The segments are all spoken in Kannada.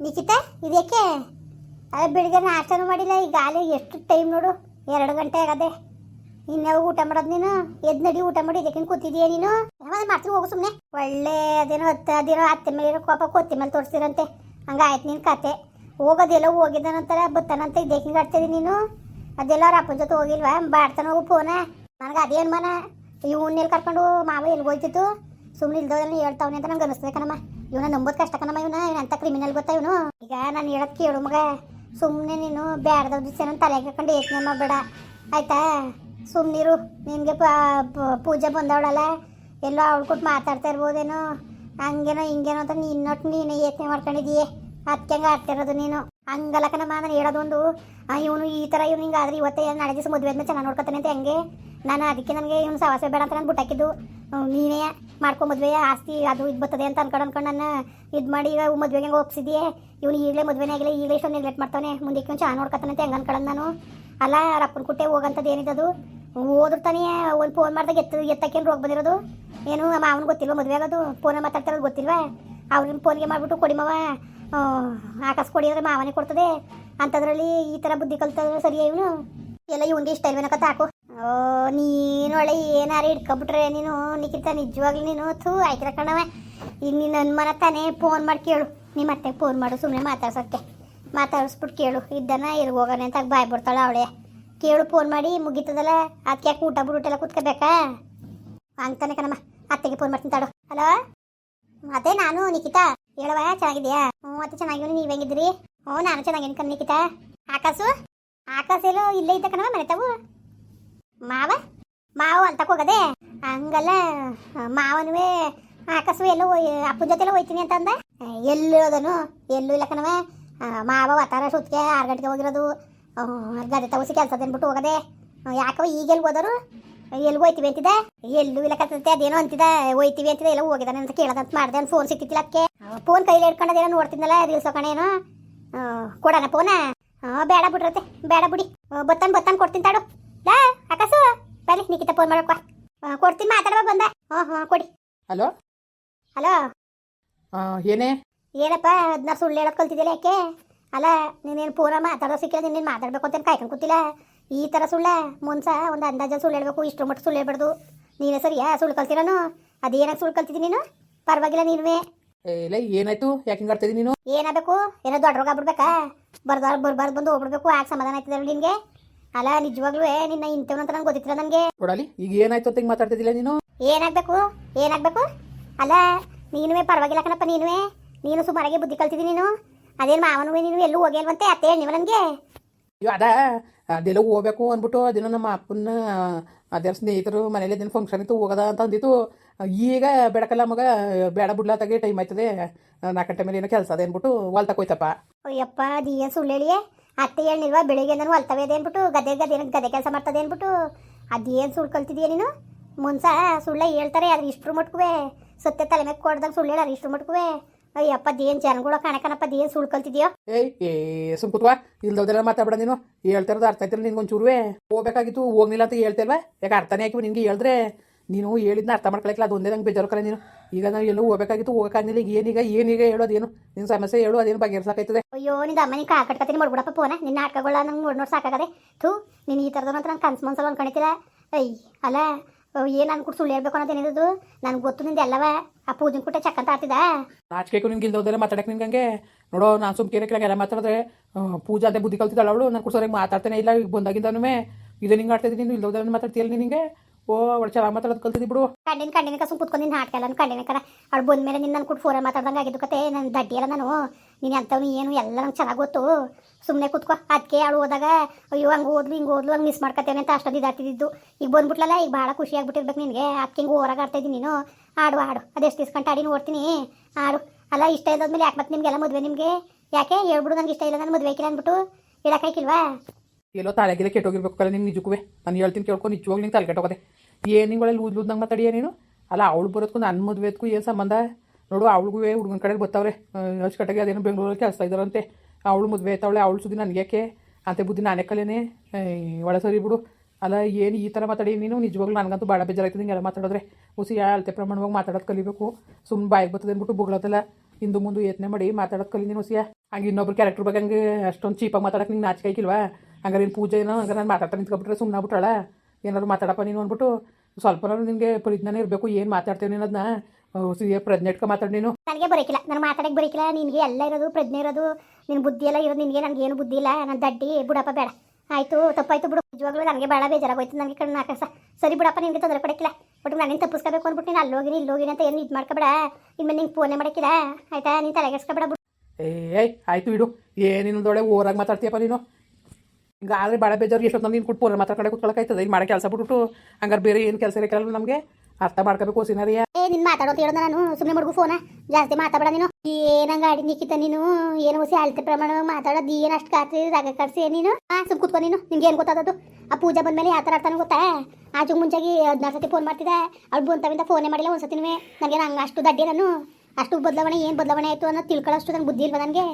ನಿಖಿತ ಇದಕ್ಕೆ ಅದೇ ಬೆಳಿಗ್ಗೆ ನಾಷ್ಟನೂ ಮಾಡಿಲ್ಲ ಈಗ ಗಾಲಿ ಎಷ್ಟು ಟೈಮ್ ನೋಡು, ಎರಡು ಗಂಟೆ ಆಗದೆ. ಇನ್ಯಾವಾಗ ಊಟ ಮಾಡೋದು ನೀನು? ಎದ್ ನಡಿ ಊಟ ಮಾಡಿ ಇದಕ್ಕೆ ಕೂತಿದೀಯ ನೀನು? ಯಾವಾಗ ಹೋಗು ಸುಮ್ಮನೆ ಒಳ್ಳೆ ಅದೇನೋ ಹತ್ತು ಅದೇನೋ ಅತ್ತೆ ಮೇಲೆ ಕೋಪ ಕೊತ್ತಿ ಮೇಲೆ ತೋರಿಸ್ತಿರಂತೆ ಹಂಗಾಯ್ತು ನೀನು ಕತೆ. ಹೋಗೋದೆಲ್ಲ ಹೋಗಿದ್ದಾನಂತಾರೆ ಬತ್ತಾನಂತ ಇದಕ್ಕೆ ಆಡ್ತಿದಿ ನೀನು? ಅದೆಲ್ಲ ಅವ್ರ ಅಪ್ಪನ ಜೊತೆ ಹೋಗಿಲ್ವಾ? ಬಾಡ್ತಾನ ಹೋಗು ಫೋನ. ನನಗೆ ಅದೇನು ಮನ ಇವನ್ನೆಲ್ಲಿ ಕರ್ಕೊಂಡು ಮಾವ ಎಲ್ಲಿ ಹೋಯ್ತಿತ್ತು? ಸುಮ್ಮನೆ ಇಲ್ದೋದನ್ನ ಹೇಳ್ತಾವನೆ ಅಂತ ನಂಗೆ ಅನಿಸ್ತದೆ ಕಣಮ್ಮ. ಇವನ ನಂಬೋದು ಕಷ್ಟ ಕಣಮ್ಮ ಇವನ ಅಂತ ಕ್ರಿಮಿನಲ್ ಗೊತ್ತಾ ಇವನು? ಈಗ ನಾನು ಹೇಳೋದು ಕೇಳು ಮಗ ಸುಮ್ಮನೆ ನೀನು ಬ್ಯಾಡ್ದವ್ ದಿವಸ ನನ್ನ ತಲೆಗೆ ಹಾಕೊಂಡು ಯೋಚನೆ ಮಾಡಬೇಡ. ಆಯ್ತಾ? ಸುಮ್ಮನಿರು ನಿನಗೆ ಪೂಜೆ ಬಂದವಳಲ್ಲ, ಎಲ್ಲೋ ಅವಳು ಕೊಟ್ಟು ಮಾತಾಡ್ತಾ ಇರ್ಬೋದೇನು, ಹಂಗೇನೋ ಹಿಂಗೇನೋ ಅಂತ ನಿನ್ನೊಟ್ಟು ನೀನು ಯೋಚನೆ ಮಾಡ್ಕೊಂಡಿದೀಯ ಅದಕ್ಕೆ ಆಡ್ತಿರೋದು ನೀನು. ಹಂಗಲ್ಲ ಕಣಮ್ಮ, ನಾನು ಹೇಳೋದೊಂದು ಇವನು ಈ ಥರ ಇವ್ನು ಹಿಂಗಾದ್ರೆ ಇವತ್ತೇ ನಾಳೆ ದಿವಸ ಮದುವೆ ಆದ್ಮೇಲೆ ಚೆನ್ನಾಗಿ ನೋಡ್ಕೊತಾನೆ ಅಂತ ಹೆಂಗೆ? ನಾನು ಅದಕ್ಕೆ ನನಗೆ ಇವ್ನು ಸವಾಸ ಬೇಡ ಅಂತ ನಾನು ಬಿಟ್ಟಾಕಿದ್ದು. ನೀನೇ. ಮಾಡ್ಕೊ ಮದುವೆ, ಆಸ್ತಿ ಅದು ಇದು ಬರ್ತದೆ ಅಂತ ಅನ್ಕೊಂಡು ಅನ್ಕೊಂಡು ನಾನು ಇದು ಮಾಡಿ ಈಗ ಮದುವೆಗೆ ಹೆಂಗೆ ಒಪ್ಸಿದ್ಯೆ? ಇವನು ಈಗಲೇ ಮದುವೆನೇ ಆಗಿಲ್ಲ, ಈಗಲೇ ಇಷ್ಟೊಂದು ನೆಗ್ಲೆಕ್ಟ್ ಮಾಡ್ತಾನೆ ಮುಂದಕ್ಕೆ ಒಂದು ಚೆನ್ನಾಗಿ ನೋಡ್ಕೊತಾನೆ ಅಂತ ಹೆಂಗೆ ಅನ್ಕೊಳ್ಳೋದು ನಾನು? ಅಲ್ಲ ರಪ್ಪನ ಕುಟ್ಟೆ ಹೋಗಂಥದ್ದು ಏನಿದದು? ಓದಿರ್ತಾನೆ ಒಂದು ಫೋನ್ ಮಾಡ್ದಾಗ ಎತ್ತ, ಎತ್ತಕ್ಕೇನು ರೋಗ ಬಂದಿರೋದು? ಏನು ಮಾವನ ಗೊತ್ತಿಲ್ವ ಮದುವೆ ಆಗೋದು ಫೋನಲ್ಲಿ ಮಾತಾಡ್ತಿರೋದು ಗೊತ್ತಿಲ್ವಾ? ಅವ್ರನ್ನ ಫೋನ್ಗೆ ಮಾಡಿಬಿಟ್ಟು ಕೊಡಿ ಮಾವ. ಆಕಾಶ ಕೊಡಿ ಅಂದ್ರೆ ಮಾವನೇ ಕೊಡ್ತದೆ. ಅಂಥದ್ರಲ್ಲಿ ಈ ಥರ ಬುದ್ಧಿ ಕಲ್ತದ್ರೆ ಸರಿ ಇವನು? ಎಲ್ಲ ಇವನಿಗೆ ಇಷ್ಟ ಇಲ್ವೇನಕ್ಕ ತಾಕು ಓ, ನೀನು ಒಳ್ಳೆ ಏನಾರು ಇಟ್ಕೊಬಿಟ್ರೆ ನೀನು, ನಿಖಿತ, ನಿಜವಾಗ್ಲೂ ನೀನು? ಥೂ ಆಯ್ತರ ಕಣವ ಈಗ ನೀನು ನನ್ನ ಮನ ತಾನೇ ಫೋನ್ ಮಾಡಿ ಕೇಳು. ನಿಮ್ಮ ಅತ್ತೆಗೆ ಫೋನ್ ಮಾಡು ಸುಮ್ಮನೆ ಮಾತಾಡ್ಸೋಕ್ಕೆ. ಮಾತಾಡಿಸ್ಬಿಟ್ಟು ಕೇಳು. ಇದ್ದನ ಎಲ್ಲಿ ಹೋಗೋಣ ಅಂತ ಬಾಯ್ ಬಿಡ್ತಾಳೆ ಅವಳೆ. ಕೇಳು ಫೋನ್ ಮಾಡಿ, ಮುಗೀತದಲ್ಲ? ಅದಕ್ಕೆ ಯಾಕೆ ಊಟ ಬಿಡುಟೆಲ್ಲ ಕೂತ್ಕೋಬೇಕಾ? ಅಂತಾನೆ ಕಣಮ್ಮ. ಅತ್ತೆಗೆ ಫೋನ್ ಮಾಡ್ತೀನಿ ತಾಡು ಹಲೋ ಅದೇ ನಾನು, ನಿಖಿತಾ. ಹೇಳವ ಚೆನ್ನಾಗಿದ್ಯಾ ಹ್ಞೂ ಅತ್ತೆ ಚೆನ್ನಾಗಿವ್ನಿ ನೀವು ಹೆಂಗಿದ್ರಿ ಹ್ಞೂ, ನಾನು ಚೆನ್ನಾಗಿದ್ದೀನಿ ಕಣ್ ನಿಖಿತಾ. ಆಕಾಶು ಆಕಾಶ ಎಲ್ಲೋ ಇಲ್ಲೇ ಇದ್ದ ಕಣವ ಮನೆ ತಾವು? ಮಾವ? ಮಾವ ಅಂತ ಹೋಗದೆ? ಹಂಗಲ್ಲ, ಮಾವನುವೆ ಆಕಸು ಎಲ್ಲೋ ಅಪ್ಪನ ಜೊತೆ ಎಲ್ಲ ಹೋಯ್ತೀನಿ ಅಂತ ಅಂದ ಎಲ್ಲಿರೋದನು ಎಲ್ಲೂ ಇಲ್ಲ ಕಣವ ಮಾವ ವತಾರ ಸುತ್ತಿಗೆ ಆರು ಗಂಟೆಗೆ ಹೋಗಿರೋದು. ಗದೆ ತಗೋಸಿ ಕೆಲಸ ಅಂದ್ಬಿಟ್ಟು ಹೋಗದೆ ಯಾಕವ ಈಗ ಎಲ್ಲಿ ಹೋದರು? ಎಲ್ಲಿ ಹೋಯ್ತೀವಿ ಅಂತಿದ ಎಲ್ಲೂ ಇಲ್ಲ ಕತ್ತೆ ಅದೇನೋ ಅಂತಿದ ಹೋಯ್ತೀವಿ ಅಂತಿದ ಎಲ್ಲ ಹೋಗಿದಾನೆ ಅಂತ ಕೇಳದಂತ ಮಾಡಿದೆ ಅಂತ ಫೋನ್ ಸಿಕ್ತಿತ್ತಿಲ್ಲ ಅದಕ್ಕೆ ಫೋನ್ ಕೈಲಿ ಹಿಡ್ಕೊಂಡದೇನೋ ನೋಡ್ತಿದ್ನಲ್ಲ ಕಣೆ ಏನೋ. ಕೊಡೋಣ ಫೋನ ಬೇಡ ಬಿಡ್ರತೆ ಬೇಡ ಬಿಡಿ. ಬತ್ತಾನ, ಬತ್ತಾನ್ ಕೊಡ್ತೀನಿ ತಾಡು. ಲಾ ಆಕಾಶು ಬರ್ರಿ ನಿಖಿತ ಫೋನ್ ಮಾಡಕ್ಕ ಕೊಡ್ತೀನಿ ಮಾತಾಡುವ ಬಂದ. ಹ್ಞೂ ಹ್ಞೂ ಕೊಡಿ. ಹಲೋ? ಹಲೋ? ಏನೇ? ಏನಪ್ಪ ಅದನ್ನ ಸುಳ್ಳು ಹೇಳೋದು ಕಲ್ತಿದ್ದಿಲ್ಲ ಯಾಕೆ? ಅಲ್ಲ ನೀನೇನು ಪೂರ ಮಾತಾಡೋ ಸಿಕ್ಕಿಲ್ಲ ನಿನ್ನ ಮಾತಾಡ್ಬೇಕು ಅಂತ ಕಾಯ್ಕೊಂಡು ಕೂತಿಲ್ಲ? ಈ ಥರ ಸುಳ್ಳ ಮುನ್ಸ ಒಂದು ಅಂದಾಜಲ್ಲಿ ಸುಳ್ಳು ಹೇಳ್ಬೇಕು ಇಷ್ಟರ ಮಟ್ಟ ಸುಳ್ಳು ಹೇಳ್ಬಾರ್ದು. ನೀನೇ ಸರಿಯಾ ಸುಳ್ಳು ಕಲ್ತಿರೋನು ಅದೇನಾಗ ಸುಳ್ಳು ಕಲ್ತಿದ್ದೀನಿ ನೀನು? ಪರವಾಗಿಲ್ಲ ನೀನುವೇ. ಇಲ್ಲ ಏನಾಯ್ತು? ಯಾಕೆ ಹಿಂಗೆ ಆಡ್ತಿದ್ದೀನಿ ನೀನು? ಏನಾಗಬೇಕು? ಏನೋ ದೊಡ್ಡ ರೋಗ ಬಿಡ್ಬೇಕಾ ಬರ್ದಾರ ಬರ್ಬಾರ್ದು ಬಂದು ಹೋಗ್ಬಿಡ್ಬೇಕು ಆಗ ಸಮಾಧಾನ ಆಯ್ತದ ನಿನಗೆ? ಅಲ್ಲ ನಿಜವಾಗ್ಲೂ ನಿನ್ನ ಇಂಥವ್ ಅಂತ ನಂಗೆ ಗೊತ್ತಿಲ್ಲ ನನಗೆ? ನೋಡಲಿ ಈಗ ಏನಾಯ್ತು ಅಂತ ಹಿಂಗ್ ಮಾತಾಡ್ತಿದ್ದಿಲ್ಲ ನೀನು? ಏನಾಗ್ಬೇಕು? ಏನಾಗ್ಬೇಕು? ಅಲ್ಲ ನೀನುವೇ ಪರವಾಗಿಲ್ಲ ಕಣಪ್ಪ ನೀನುವೇ. ನೀನು ಸುಮಾರಾಗಿ ಬುದ್ಧಿ ಕಲ್ತಿದ್ದಿ ನೀನು. ಅದೇನು ಮಾವನುವೆ ನೀನು ಎಲ್ಲೂ ಹೋಗಿಲ್ವಂತೆ ಅತ್ತೆ ನೀವು ನನಗೆ? ಅಯ್ಯೋ ಅದ ಅದೆಲ್ಲ ಹೋಗ್ಬೇಕು ಅಂದ್ಬಿಟ್ಟು ಅದೇನೋ ನಮ್ಮ ಅಪ್ಪನ ಅದೇ ಸ್ನೇಹಿತರು ಮನೇಲಿ ಅದೇನು ಫಂಕ್ಷನ್ ಇತ್ತು ಹೋಗದ ಅಂತ ಅಂದಿತ್ತು. ಈಗ ಬೇಡಕಲ್ಲ ಮಗ ಬೇಡ ಬಿಡ್ಲಾ ತಗೆ ಟೈಮ್ ಆಯ್ತದೆ. ನಾಲ್ಕು ಗಂಟೆ ಮೇಲೆ ಏನೋ ಕೆಲಸ ಅದೇ ಅಂದ್ಬಿಟ್ಟು ಹೊಲ್ ತಕೋಯ್ತಪ್ಪ ಅಯ್ಯಪ್ಪ ಸುಳ್ಳು ಹೇಳಿಯೇ ಅತ್ತೆ ಹೇಳಿಲ್ವಾ ಬೆಳಿಗ್ಗೆ ನಾನು ಹೊಲ್ತವೆ ಅದೇ ಅಂದ್ಬಿಟ್ಟು ಗದೆ ಗದೆ ಗದೆ ಕೆಲಸ ಮಾಡ್ತದೆ ಅಂದ್ಬಿಟ್ಟು ಅದೇನು ಸುಳ್ಳು ಕಲ್ತಿದ್ಯಾ ನೀನು? ಮುನ್ಸ ಸುಳ್ಳೆ ಹೇಳ್ತಾರೆ ಅದ್ರ ಇಷ್ಟ್ರ ಮಟ್ಕುವೆ. ಸತ್ಯ ತಲೆ ಮೇಲೆ ಕೊಡ್ದಂಗೆ ಸುಳ್ಳು ಹೇಳಾರ ಇಷ್ಟ್ರ ಮಟ್ಕುವೆ. ಅಯ್ಯಪ್ಪ, ಅದೇನು ಜನಗಳು ಕಾಣಕನಪ್ಪ ಅದೇನು ಸುಳ್ಳು ಕಲ್ತಿದ್ಯೋ? ಏ, ಸುಮ್ ಕುತ್ವಾ ಇಲ್ದವ್ದೆಲ್ಲ ಮಾತಾಡ್ಬೇಡ ನೀನು. ಹೇಳ್ತಿರೋದು ಅರ್ಥ ಆಯ್ತಿಲ್ಲ ನಿನ್ಗೆ ಚೂರುವೆ ಹೋಗ್ಬೇಕಾಗಿತ್ತು, ಹೋಗ್ಲಿಲ್ಲ ಅಂತ ಹೇಳ್ತಿಲ್ವಾ? ಯಾಕೆ ಅರ್ಥನೇ ಹಾಕಿ ನಿನ್ಗೆ ಹೇಳಿದ್ರೆ. ನೀನು ಹೇಳಿದ್ನ ಅರ್ಥ ಮಾಡ್ಕೊಳಕ್ಕಿಲ್ಲ ಅದು ಒಂದೇ ನಂಗೆ ಬೇಜಾರು ಕರೆ ನೀನು. ಈಗ ನಾವು ಎಲ್ಲೂ ಹೋಗ್ಬೇಕಾಗಿತ್ತು ಹೋಗಕ್ಕಾಗಿಲ್ಲ ಈಗ ಏನೀಗ ಏನೀಗ ಹೇಳೋದೇನು ನಿನ್ನ ಸಮಸ್ಯೆ ಹೇಳು ಅದೇನು ಬಗೆಹರಿಸಾಕೈತದೆ ಅಯ್ಯೋ ನಿಂದ ಅಮ್ಮ ನೀನು ಕಾಕಟ್ಕತೀನಿ ಮಾಡ್ಬಿಡಪ್ಪ ಪೋನ ನಿನ್ನ ನಾಟಕಗಳ ನಂಗೆ ನೋಡಿ ನೋಡಿ ಸಾಕಾಗದೆ. ಥೂ ನೀನು ಈ ಥರದ ಮಾತ್ರ ನಂಗೆ ಕನ್ಸು ಮನ್ಸಲ್ಲ ಅನ್ಕೊಂಡಿತಿಲ್ಲ ಅಯ್ಯ ಅಲ್ಲ ಏನು ಅನ್ಕೊಟ್ಟು ಸುಳ್ಳು ಹೇಳ್ಬೇಕು ಅನ್ನೋದು ಏನಿದ್ದು ನನಗೆ ಗೊತ್ತು ನಿಂದ ಎಲ್ಲವ. ಆ ಪೂಜೆ ಕುಟ್ಟೆ ಚಕ್ಕಂತ ಆಡ್ತಿದ್ದ ನಾಚಿಕೆಗೂ ನಿನ್ಗೆ ಇಲ್ದೋದ್ರೆ ಮಾತಾಡಕ್ಕೆ ನಿನ್ಗೆ ಹಂಗೆ? ನೋಡೋ ನಾನು ಸುಮ್ ಕೇರೆ ಎಲ್ಲ ಮಾತಾಡಿದ್ರೆ ಪೂಜಾ ಅಂತ ಬುದ್ಧಿ ಕಲ್ತಿದ್ದಾಳೆ ಅವಳು ನಾನು ಕುಡ್ಸೋರಿಗೆ ಮಾತಾಡ್ತಾನೆ ಇಲ್ಲ ಈಗ ಬಂದಾಗಿಂದ ಇದು ನಿಂಗೆ ಆಡ್ತಿದ್ದೀನಿ ನೀನು ಇಲ್ದೋದೆಲ್ಲ ಮಾತಾಡ್ತೀಯಲ್ಲ ನಿನಗೆ ಓ, ಅವಳು ಚೆನ್ನಾಗಿ ಮಾತಾಡೋದು ಕಲ್ತಿದ್ದಿ ಬಿಡು. ಕಂಡಿನ ಕಂಡಿನ ಕಸು ಕುತ್ಕೊಂಡು ನಿನ್ನ ಹಾಡ್ಕಲ್ಲ, ನಾನು ಕಂಡಿನ ಕರ. ಅವ್ಳು ಬಂದ ಮೇಲೆ ನಿನ್ನ ನಾನು ಕೊಟ್ಟು ಫೋನ್ ಮಾತಾಡ್ದಂಗೆ ಆಗಿದ್ದು ಕತೆ ನನ್ನ ದಡ್ಡಿ ಅಲ್ಲ ನಾನು. ನೀನು ಅಂಥವ್ನು ಏನು, ಎಲ್ಲ ನಂಗೆ ಚೆನ್ನಾಗಿ ಗೊತ್ತು. ಸುಮ್ಮನೆ ಕೂತ್ಕೋ ಅದಕ್ಕೆ ಅವಳು ಹೋದಾಗ, ಅಯ್ಯೋ, ಹಂಗೆ ಓದ್ಲು ಹಿಂಗೆ ಓದ್ಲು ಹಂಗೆ ಮಿಸ್ ಮಾಡ್ಕತ್ತೇನೆ ಅಂತ ಅಷ್ಟೊಂದು ಇದಾಗ್ತಿದ್ದು ಈಗ ಬಂದ್ಬಿಟ್ಲಲ್ಲ, ಈಗ ಭಾಳ ಖುಷಿ ಆಗ್ಬಿಟ್ಟಿರ್ಬೇಕು ನಿನಗೆ. ಅದಕ್ಕೆ ಹಿಂಗೆ ಹೊರಗೆ ಆಡ್ತಾಯಿದ್ದೀನಿ ನೀನು. ಆಡು ಆಡು ಅದೆಷ್ಟು ದಿವ್ಸ ಆಡಿ ಆಡು ಅಲ್ಲ, ಇಷ್ಟ ಇದ್ದಾದ್ಮೇಲೆ ಯಾಕೆ ಮತ್ತೆ ನಿಮಗೆಲ್ಲ ಮದುವೆ ನಿಮಗೆ? ಯಾಕೆ? ಹೇಳ್ಬಿಡು, ನನಗೆ ಇಷ್ಟ ಇಲ್ಲ, ನಾನು ಮದುವೆ ಹಾಕಿಲ್ಲ ಅಂದ್ಬಿಟ್ಟು. ಹೇಳಕ್ಕಾಯ್ಕಿಲ್ವಾ ಎಲ್ಲೋ ತಾಳೆಗಿದೆ ಕೆಟ್ಟೋಗಿರ್ಬೇಕು ಕಲ ನಿಂಗೆ ನಿಜಕ್ಕೂ ನಾನು ಹೇಳ್ತೀನಿ ಕೇಳ್ಕೊಂಡು ನಿಜವಾಗ್ಲೂ ನಿಂಗೆ ತಲೆ ಕೆಟ್ಟೋಗದೆ. ಏನು ನಿಂಗಳಲ್ಲಿ ಊದ್ ನಂಗೆ ಮಾತಾಡಿಯ ನೀನು? ಅಲ್ಲ, ಅವಳು ಬರೋದಕ್ಕೂ ನನ್ನ ಮದುವೆದಕ್ಕೂ ಏನು ಸಂಬಂಧ? ನೋಡು, ಅವಳಿಗೂ ಹುಡುಗನ ಕಡೆಗೆ ಬರ್ತಾವ್ರೆ ಅಚ್ಚುಕಟ್ಟಾಗಿ ಅದೇನು ಬೆಂಗಳೂರಲ್ಲಿ ಕೆಲಸ ಇದ್ದಾರಂತೆ. ಅವಳು ಮದುವೆ ಆಯ್ತಾವಳೆ, ಅವಳು ಸುದ್ದಿ ನನಗೆ ಯಾಕೆ? ಅಂತೆ ಬುದ್ಧಿ ನಾನೇ ಕಲೇನೆ. ಒಳ ಸರಿ ಬಿಡು. ಅಲ್ಲ, ಏನು ಈ ಥರ ಮಾತಾಡಿ ನೀನು? ನಿಜವಾಗ್ಲೂ ನನಗಂತೂ ಭಾಳ ಬೇಜಾರಾಯ್ತು ಹಿಂಗೆಲ್ಲ ಮಾತಾಡಿದ್ರೆ. ಹುಸಿ ಅಳತೆ ಪ್ರಮಾಣವಾಗಿ ಮಾತಾಡೋದು ಕಲಿಬೇಕು. ಸುಮ್ಮನೆ ಬಾಯಿಗೆ ಬರ್ತದೆ ಅಂದ್ಬಿಟ್ಟು ಬುಗಳದಲ್ಲ ಹಿಂದೂ ಮುಂದೆ ಯತ್ನೆ ಮಾಡಿ ಮಾತಾಡೋದು ಕಲಿ ನೀನು ಹುಸಿಯಾ. ಹಂಗೆ ಇನ್ನೊಬ್ರು ಕ್ಯಾರೆಕ್ಟರ್ ಬಗ್ಗೆ ಹಂಗೆ ಅಷ್ಟೊಂದು ಚೀಪಾಗಿ ಮಾತಾಡೋಕೆ ನಿಂಗೆ ನಾಚಿಕೆ ಆಯ್ಕಿಲ್ವಾ ಹಂಗಾರೆ ಇಲ್ಲಿ ಪೂಜೆ ಏನೋ ಹಂಗಾರೆ ನಾನು ಮಾತಾಡ್ತಾ ನಿಂತ್ಕೊಬಿಟ್ರೆ ಸುಮ್ಮನೆ ಬಿಟ್ಟಾಳ ಏನಾದ್ರು ಮಾತಾಡಪ್ಪ ನೀನು ಅಂದ್ಬಿಟ್ಟು ಸ್ವಲ್ಪ ನಿನಗೆ ಪರಿಜ್ಞಾನ ಇರಬೇಕು ಏನು ಮಾತಾಡ್ತೇವೆ ನೀನು ಅದನ್ನ ಪ್ರಜ್ಞೆ ಇಟ್ಕೊ ಮಾತಾಡಿ ನೀನು. ನನಗೆ ಬರೋಕಿಲ್ಲ ನಾನು ಮಾತಾಡಕ್ಕೆ ಬರೀಕಿಲ್ಲ ನಿನಗೆ ಎಲ್ಲ ಇರೋದು ಪ್ರಜ್ಞೆ ಇರೋದು ನಿನ್ನ ಬುದ್ಧಿ ಎಲ್ಲ ಇರೋದು ನಿನಗೆ ನನಗೆ ಏನು ಬುದ್ಧಿ ಇಲ್ಲ ನಾನು ದಡ್ಡಿ ಬಿಡಪ್ಪ ಬೇಡ. ಆಯಿತು ತಪ್ಪಾಯ್ತು ಬಿಡು. ನಿಜವಾಗ್ಲೂ ನನಗೆ ಭಾಳ ಬೇಜಾರಾಗೋಯ್ತು ನನಗೆ ಕಣ್ಣು ಹಾಕಸ. ಸರಿ ಬಿಡಪ್ಪ ನಿನಗೆ ತೊಂದರೆ ಕೊಡಕ್ಕಿಲ್ಲ ಬಟ್ ನಾನೇನು ತಪ್ಪಿಸ್ಕೋಬೇಕು ಅಂದ್ಬಿಟ್ಟು ನೀನು ಅಲ್ಲೋಗಿನಿ ಇಲ್ಲಿ ಹೋಗಿನಿ ಅಂತ ಏನು ಇದು ಮಾಡ್ಕೊಬೇಡ. ಇನ್ಮೇಲೆ ನಿಂಗೆ ಫೋನೇ ಮಾಡಕ್ಕಿಲ್ಲ ಆಯ್ತಾ ನೀನು ತಲೆಗೆಸ್ಕೋಬೇಡ ಬಿಡು. ಏಯ್ ಆಯ್ತು ಬಿಡು ಏನಿನ್ನೊಂದೊಳೆ ಓರಾಗಿ ಮಾತಾಡ್ತೀಯಪ್ಪ ನೀನು? ಈಗ ಆದ್ರೆ ಭಾಳ ಬೇಜಾರು ಎಷ್ಟೊತ್ತು ನೀನು ಕೊಟ್ಟು ಮಾತ್ರ ಕಡೆ ಕೂತ್ಕೊಳಕಾಯ್ತದೆ ಇಲ್ಲಿ ಮಾಡೋ ಕೆಲಸ ಬಿಟ್ಬಿಟ್ಟು ಹಂಗಾರೆ ಬೇರೆ ಏನು ಕೆಲಸ ಇರಕಲ್ಲ ನಮಗೆ. ಅರ್ಥ ಮಾಡ್ಕೋಬೇಕು ಸಿನಾರಿಯ. ಏ, ನಿನ್ ಮಾತಾಡೋದು ಹೇಳೋದ ನಾನು. ಸುಮ್ಮನೆ ಮಡ್ಗು ಫೋನ ಜಾಸ್ತಿ ಮಾತಾಡ ನೀನು. ಏನಂಗ ಗಾಡಿ ನಿಕ್ಕಿತ ನೀನು? ಏನು ಹೊಸಿ ಅಳತೆ ಪ್ರಮಾಣ ಮಾತಾಡೋದು? ಏನು ಅಷ್ಟು ಕಾತ್ರಿ ರಾಗ ಕಟ್ಸಿ ನೀನು? ಹಾ ಸುಮ್ ಕುತ್ಕೊ ನೀನು. ನಿಮ್ಗೆ ಏನು ಗೊತ್ತಾದದು ಆ ಪೂಜೆ ಬಂದ್ಮೇಲೆ ಯಾವ ಥರ ಆಡ್ತಾನೆ ಗೊತ್ತಾ? ಆಚು ಮುಂಚಾಗಿ ಹದಿನಾರು ಸತಿ ಫೋನ್ ಮಾಡ್ತಿದ್ದೆ. ಅವ್ಳು ಬಂತವಿಂದ ಫೋನೇ ಮಾಡಿಲ್ಲ ಒಂದು ಸತಿನೂ ನನಗೆ ನಂಗೆ ಅಷ್ಟು ದಡ್ಡಿ ನಾನು? ಅಷ್ಟು ಬದಲಾವಣೆ, ಏನು ಬದಲಾವಣೆ ಆಯಿತು ಅನ್ನೋದು ತಿಳ್ಕೊಳ್ಳೋಷ್ಟು ನಂಗೆ ಬುದ್ಧಿ ಇಲ್ವಾ ನನಗೆ?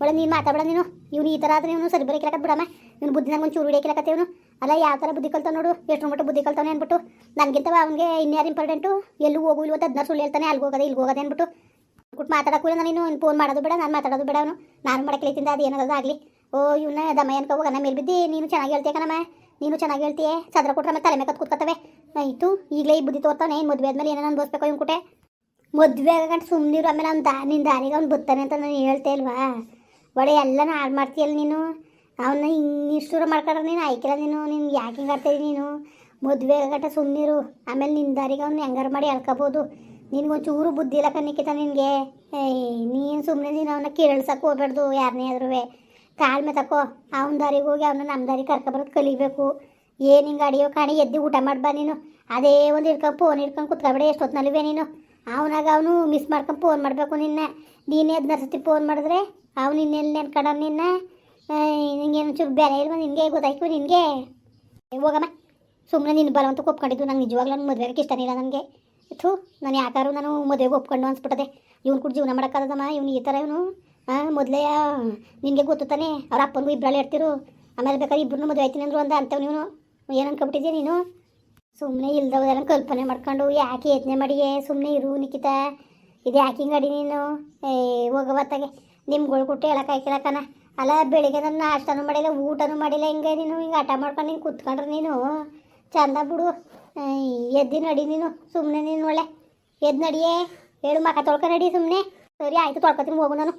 ಒಳ್ಳೆ ನೀನು ಮಾತಾಡ ನೀನು. ಇವನು ಈ ಥರ ಆದ್ರೆ ಇವನು ಸರಿ ಬರೋಕಿಲಕತ್ ಬಿಡಮ್ಮ. ಇವನು ಬುದ್ಧಿ ನಂಗೆ ಒಂಚೂರು ಹಿಡಿಯಕಿಲಕತ್ತೆ ಇವನು. ಅಲ್ಲ, ಯಾವ ಥರ ಬುದ್ಧಿ ಕಲ್ತಾವ ನೋಡು. ಎಷ್ಟು ಮಟ್ಟ ಬುದ್ಧಿ ಕಲ್ತಾನೆ ಅಂದ್ಬಿಟ್ಟು ನನಗಿಂತವ ಅವನಿಗೆ ಇನ್ಯಾರು ಇಂಪಾರ್ಟೆಂಟು ಎಲ್ಲೂ ಹೋಗು ಇಲ್ವತ್ತು ಹದಿನಾರು ಸುಳ್ಳು ಹೇಳ್ತಾನೆ ಅಲ್ಲಿಗೆ ಹೋಗೋದೆ ಇಲ್ಲಿ ಹೋಗೋದೆ ಅಂದ್ಬಿಟ್ಟು ಕೊಟ್ಟು ಮಾತಾಡಕ್ಕೂ ನಾನು. ಇನ್ನು ಫೋನ್ ಮಾಡೋದು ಬೇಡ, ನಾನು ಮಾತಾಡೋದು ಬೇಡ ಅವನು. ನಾನು ಮಾಡಕ್ಲಿತ್ತಿಂದ ಅದು ಏನಾದ್ರು ಆಗಲಿ. ಓ ಇವನ್ನ ದಮ ಅನ್ಕೋ ಹೋಗೋಣ, ಮೇಲೆ ಬಿದ್ದು. ನೀನು ಚೆನ್ನಾಗಿ ಹೇಳ್ತೀಯ ಕಣಮ್ಮ. ನೀನು ಚೆನ್ನಾಗಿ ಹೇಳ್ತೀಯ. ಸದ್ರ ಕೊಟ್ರೆ ಮತ್ತೆ ತಲೆ ಮೇಲೆ ಕತ್ ಕೂತ್ಕೊತವೆ ಆಯಿತು, ಈಗಲೇ ಈ ಬುದ್ಧಿ ತೋರ್ತಾನೆ ಏನು ಮದುವೆ ಆದ್ಮೇಲೆ ಏನೇನು ಅನ್ಬೋಸ್ಬೇಕು ಇವ್ನು ಕುಟೆ? ಮದುವೆ ಆಗಂಟು ಸುಮ್ಮನಿರು ಆಮೇಲೆ ಅವ್ನು ದಾ ನಿನ್ನ ದಾರಿಗೆ ಅವ್ನು ಬರ್ತಾನೆ ಅಂತ ನಾನು ಹೇಳ್ತೇ ಇಲ್ವಾ ಒಳ್ಳೆ ಎಲ್ಲನೂ ಹಾಳು ಮಾಡ್ತೀಯಲ್ಲ ನೀನು? ಅವನ್ನ ನಿಷ್ಠೂರ ಮಾಡ್ಕೊಂಡ್ರೆ ನೀನು ಆಯ್ಕಿಲ್ಲ ನೀನು? ನಿನ್ಗೆ ಯಾಕೆ ಹಿಂಗೆ ಆಡ್ತಾಯಿದ್ದೀನಿ ನೀನು? ಮದುವೆ ಗಟ್ಟ ಸುಮ್ಮನಿರು ಆಮೇಲೆ ನಿನ್ನ ದಾರಿಗೆ ಅವ್ನು ಹೆಂಗಾರು ಮಾಡಿ ಎಳ್ಕೊಬೋದು. ನಿನಗೊಂಚೂರು ಬುದ್ಧಿ ಇಲ್ಲ ಕಣ್ಣಿಕ್ಕಿತ ನಿನಗೆ. ನೀನು ಸುಮ್ಮನೆ ನೀನು ಅವನ್ನ ಕೇಳ್ಸಕ್ಕೆ ಹೋಗ್ಬಾರ್ದು ಯಾರನ್ನೇ ಆದ್ರೂ ತಾಳ್ಮೆ ತಕೋ. ಅವನ ದಾರಿಗೆ ಹೋಗಿ ಅವನ್ನ ನಮ್ಮ ದಾರಿಗೆ ಕರ್ಕೊಬರೋದು ಕಲಿಬೇಕು. ಏನು ಹಿಂಗೆ ಅಡಿಯೋ ಕಾಣಿ ಎದ್ದು ಊಟ ಮಾಡ್ಬಾ ನೀನು. ಅದೇ ಒಂದು ಹಿಡ್ಕೊಂಡು ಫೋನ್ ಇಟ್ಕೊಂಡು ಕುತ್ಕೊಬೇಡ ಎಷ್ಟೊತ್ತಿನಲ್ಲಿವೆ ನೀನು. ಅವನಾಗ ಅವನು ಮಿಸ್ ಮಾಡ್ಕೊಂಡು ಫೋನ್ ಮಾಡಬೇಕು ನಿನ್ನ. ನೀನೇ ಹದಿನಾರು ಸತಿ ಫೋನ್ ಮಾಡಿದ್ರೆ ಅವ್ನು ಇನ್ನೆಲ್ಲಿ ನೆನ್ಕೊಂಡ ನಿನ್ನ? ನಿಂಗೇನು ಚೂರು ಬೇರೆ ಇಲ್ವ ನಿನಗೆ? ಗೊತ್ತಾಯ್ತು ನಿನಗೆ? ಹೋಗಮ್ಮ. ಸುಮ್ಮನೆ ನಿನ್ನ ಬಲವಂತ ಒಪ್ಕೊಂಡಿದ್ದು ನಂಗೆ ನಿಜವಾಗ್ಲೂ ನನ್ನ ಮದುವೆಗೆ ಆಗಕ್ಕೆ ಇಷ್ಟನೇ ಇಲ್ಲ ನನಗೆ. ಥೂ, ನಾನು ಯಾಕಾರು ನಾನು ಮದುವೆಗೆ ಒಪ್ಕೊಂಡು ಅನ್ಸ್ಬಿಟ್ಟದೆ. ಇವ್ನು ಕೂಡ ಜೀವನ ಮಾಡೋಕ್ಕಾಗದಮ್ಮ ಇವ್ನು ಈ ಥರ ಇವನು. ಹಾಂ ಮೊದಲೇ ನಿನಗೆ ಗೊತ್ತು ತಾನೆ? ಅವ್ರ ಅಪ್ಪನಿಗೂ ಇಬ್ಬರಲ್ಲಿ ಇರ್ತಿರು ಆಮೇಲೆ ಬೇಕಾದ್ರೆ ಇಬ್ಬರನ್ನೂ ಮದುವೆ ಆಯ್ತೀನಿ ಅಂದರು ಅಂದ ಅಂತವ್ ನೀನು ಏನು ಅನ್ಕೊಂಬಿಟ್ಟಿದ್ಯಾ ನೀನು? ಸುಮ್ಮನೆ ಇಲ್ದವ್ದೆಲ್ಲ ಕಲ್ಪನೆ ಮಾಡ್ಕೊಂಡು ಯಾಕೆ ಯತ್ನೆ ಮಾಡಿಯೇ ಸುಮ್ಮನೆ ಇರು ನಿಖಿತ. ಇದು ಯಾಕೆ ನೀನು? ಏ ಹೋಗವತ್ತಾಗೆ ನಿಮ್ಗಳು ಕೊಟ್ಟು ಹೇಳಕ್ಕಾಯ್ಕಿಲ್ಲಕನ ಅಲ್ಲ ಬೆಳಿಗ್ಗೆ ನಾನು ನಾಷ್ಟನೂ ಮಾಡಿಲ್ಲ, ಊಟನೂ ಮಾಡಿಲ್ಲ, ಹಿಂಗೆ ನೀನು, ಹಿಂಗೆ ಆಟ ಮಾಡ್ಕೊಂಡು ಹಿಂಗೆ ಕುತ್ಕೊಂಡ್ರೆ ನೀನು. ಚಂದ ಬಿಡು. ಎದ್ದು ನಡಿ ನೀನು ಸುಮ್ಮನೆ ನೀನು ಒಳ್ಳೆ. ಎದ್ದು ನಡಿಯೇ. ಹೇಳು ಮಕ ತೊಳ್ಕೊ ನಡಿ ಸುಮ್ಮನೆ ಸರಿ, ಆಯಿತು, ತೊಳ್ಕೊತೀನಿ, ಹೋಗು ನಾನು.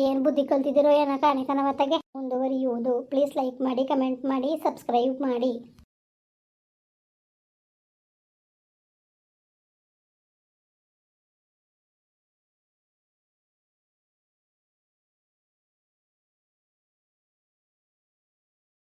ಏನು ಬುದ್ಧಿ ಕಲ್ತಿದ್ದೀರೋ ಏನೋ ಕಾಣಿಕನವತ್ತಾಗೆ ಮುಂದುವರಿಯುವುದು, ಪ್ಲೀಸ್ ಲೈಕ್ ಮಾಡಿ, ಕಮೆಂಟ್ ಮಾಡಿ, ಸಬ್ಸ್ಕ್ರೈಬ್ ಮಾಡಿ.